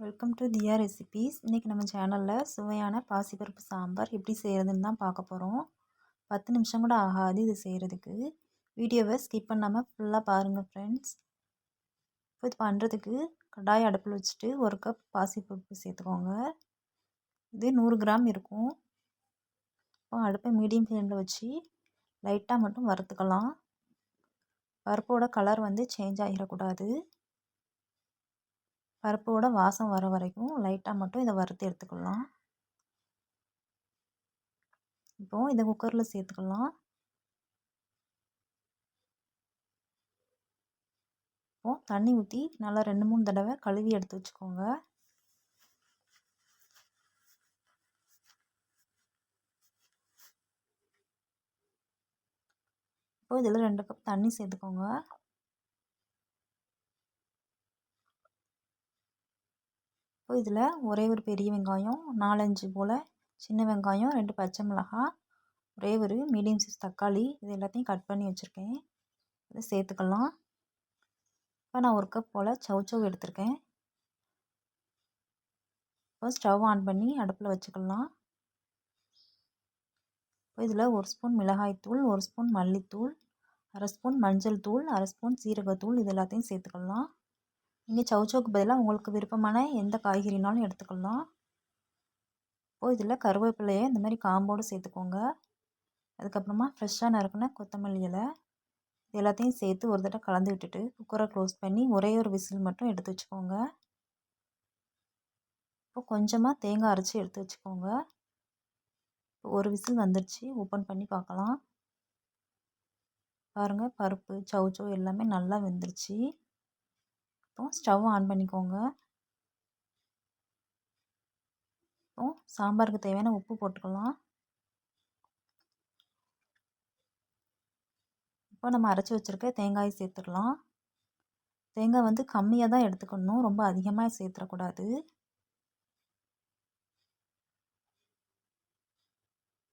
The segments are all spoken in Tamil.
வெல்கம் டு தியா ரெசிபீஸ் இன்றைக்கி நம்ம சேனலில் சுவையான பாசிப்பருப்பு சாம்பார் எப்படி செய்கிறதுன்னு தான் பார்க்க போகிறோம் பத்து நிமிஷம் கூட ஆகாது இது செய்கிறதுக்கு வீடியோவை ஸ்கிப் பண்ணாமல் ஃபுல்லாக பாருங்கள் ஃப்ரெண்ட்ஸ் இப்போ இது பண்ணுறதுக்கு கடாய் அடுப்பில் வச்சுட்டு ஒரு கப் பாசிப்பருப்பு சேர்த்துக்கோங்க. இது நூறு கிராம் இருக்கும். இப்போ அடுப்பை மீடியம் ஃப்ளேமில் வச்சு லைட்டாக மட்டும் வறுத்துக்கலாம். பருப்போட கலர் வந்து சேஞ்ச் ஆகிடக்கூடாது பருப்போட வாசம் வர வரைக்கும் லைட்டாக மட்டும் இதை வறுத்து எடுத்துக்கலாம். இப்போது இதை குக்கரில் சேர்த்துக்கலாம். இப்போது தண்ணி ஊற்றி நல்லா ரெண்டு மூணு தடவை கழுவி எடுத்து வச்சுக்கோங்க. இப்போ இதில் ரெண்டு கப் தண்ணி சேர்த்துக்கோங்க. இப்போ இதில் ஒரே ஒரு பெரிய வெங்காயம் நாலஞ்சு போல் சின்ன வெங்காயம் ரெண்டு பச்சை மிளகாய் ஒரே ஒரு மீடியம் சைஸ் தக்காளி இது எல்லாத்தையும் கட் பண்ணி வச்சுருக்கேன். இதை சேர்த்துக்கலாம். இப்போ நான் ஒரு கப் போல் சவ் எடுத்திருக்கேன். இப்போ ஸ்டவ் ஆன் பண்ணி அடுப்பில் வச்சுக்கலாம். இப்போ இதில் ஒரு ஸ்பூன் மிளகாய்த்தூள் ஒரு ஸ்பூன் மல்லித்தூள் அரை ஸ்பூன் மஞ்சள் தூள் அரை ஸ்பூன் சீரகத்தூள் இது எல்லாத்தையும் சேர்த்துக்கலாம். நீங்கள் சவுச்சவுக்கு பதிலாக உங்களுக்கு விருப்பமான எந்த காய்கறினாலும் எடுத்துக்கலாம். இப்போது இதில் கருவேப்பிலையை இந்த மாதிரி காம்போடு சேர்த்துக்கோங்க. அதுக்கப்புறமா ஃப்ரெஷ்ஷாக நறுக்கின கொத்தமல்லி இலை இது எல்லாத்தையும் சேர்த்து ஒரு தடவை கலந்து விட்டுட்டு குக்கரை க்ளோஸ் பண்ணி ஒரே ஒரு விசில் மட்டும் எடுத்து வச்சுக்கோங்க. இப்போ கொஞ்சமாக தேங்காய் அரைச்சி எடுத்து வச்சுக்கோங்க. இப்போ ஒரு விசில் வந்துடுச்சு ஓப்பன் பண்ணி பார்க்கலாம். பாருங்கள் பருப்பு சவுச்சோ எல்லாமே நல்லா வெந்துருச்சு. இப்போ ஸ்டவ் ஆன் பண்ணிக்கோங்க. இப்போ சாம்பாருக்கு தேவையான உப்பு போட்டுக்கலாம். இப்போ நம்ம அரைச்சி வச்சுருக்க தேங்காய் சேர்த்துக்கலாம் தேங்காய் வந்து கம்மியாக தான் எடுத்துக்கணும். ரொம்ப அதிகமாக சேர்த்துடக்கூடாது.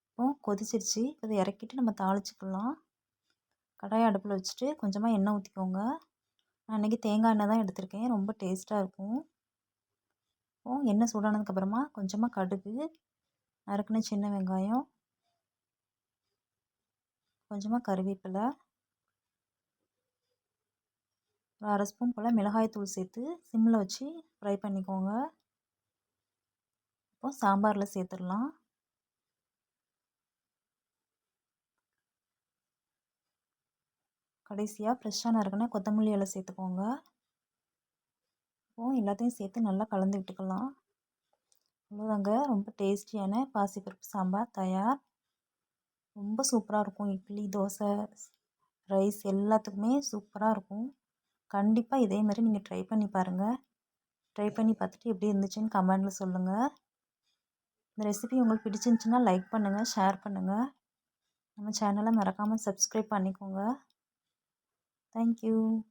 இப்போ கொதிச்சிருச்சு. இதை இறக்கிட்டு நம்ம தாளிச்சிக்கலாம். கடாயை அடுப்பில் வச்சுட்டு கொஞ்சமாக எண்ணெய் ஊற்றிக்கோங்க நான் இன்றைக்கி தேங்காய் எண்ணெய் தான் எடுத்திருக்கேன். ரொம்ப டேஸ்ட்டாக இருக்கும். எண்ணெய் சூடானதுக்கப்புறமா கொஞ்சமாக கடுகு நறுக்குன சின்ன வெங்காயம் கொஞ்சமாக கருவேப்பிலை ஒரு அரை ஸ்பூன் போல் மிளகாய்த்தூள் சேர்த்து சிம்மில் வச்சு ஃப்ரை பண்ணிக்கோங்க. இப்போ சாம்பாரில் சேர்த்துடலாம். கடைசியாக ஃப்ரெஷ்ஷாக நறுக்கின கொத்தமல்லி இலை சேர்த்துக்கோங்க. இப்போ எல்லாத்தையும் சேர்த்து நல்லா கலந்து விட்டுக்கலாம். அவ்வளோதாங்க ரொம்ப டேஸ்டியான பாசிப்பருப்பு சாம்பார். தயார். ரொம்ப சூப்பராக இருக்கும். இட்லி தோசை ரைஸ் எல்லாத்துக்குமே சூப்பராக இருக்கும். கண்டிப்பாக இதே மாதிரி நீங்கள் ட்ரை பண்ணி பாருங்கள் ட்ரை பண்ணி பார்த்துட்டு எப்படி இருந்துச்சுன்னு கமெண்டில் சொல்லுங்கள் இந்த ரெசிபி உங்களுக்கு பிடிச்சிருந்துச்சின்னா லைக் பண்ணுங்கள் ஷேர் பண்ணுங்கள் நம்ம சேனலை மறக்காமல் சப்ஸ்கிரைப் பண்ணிக்கோங்க. Thank you.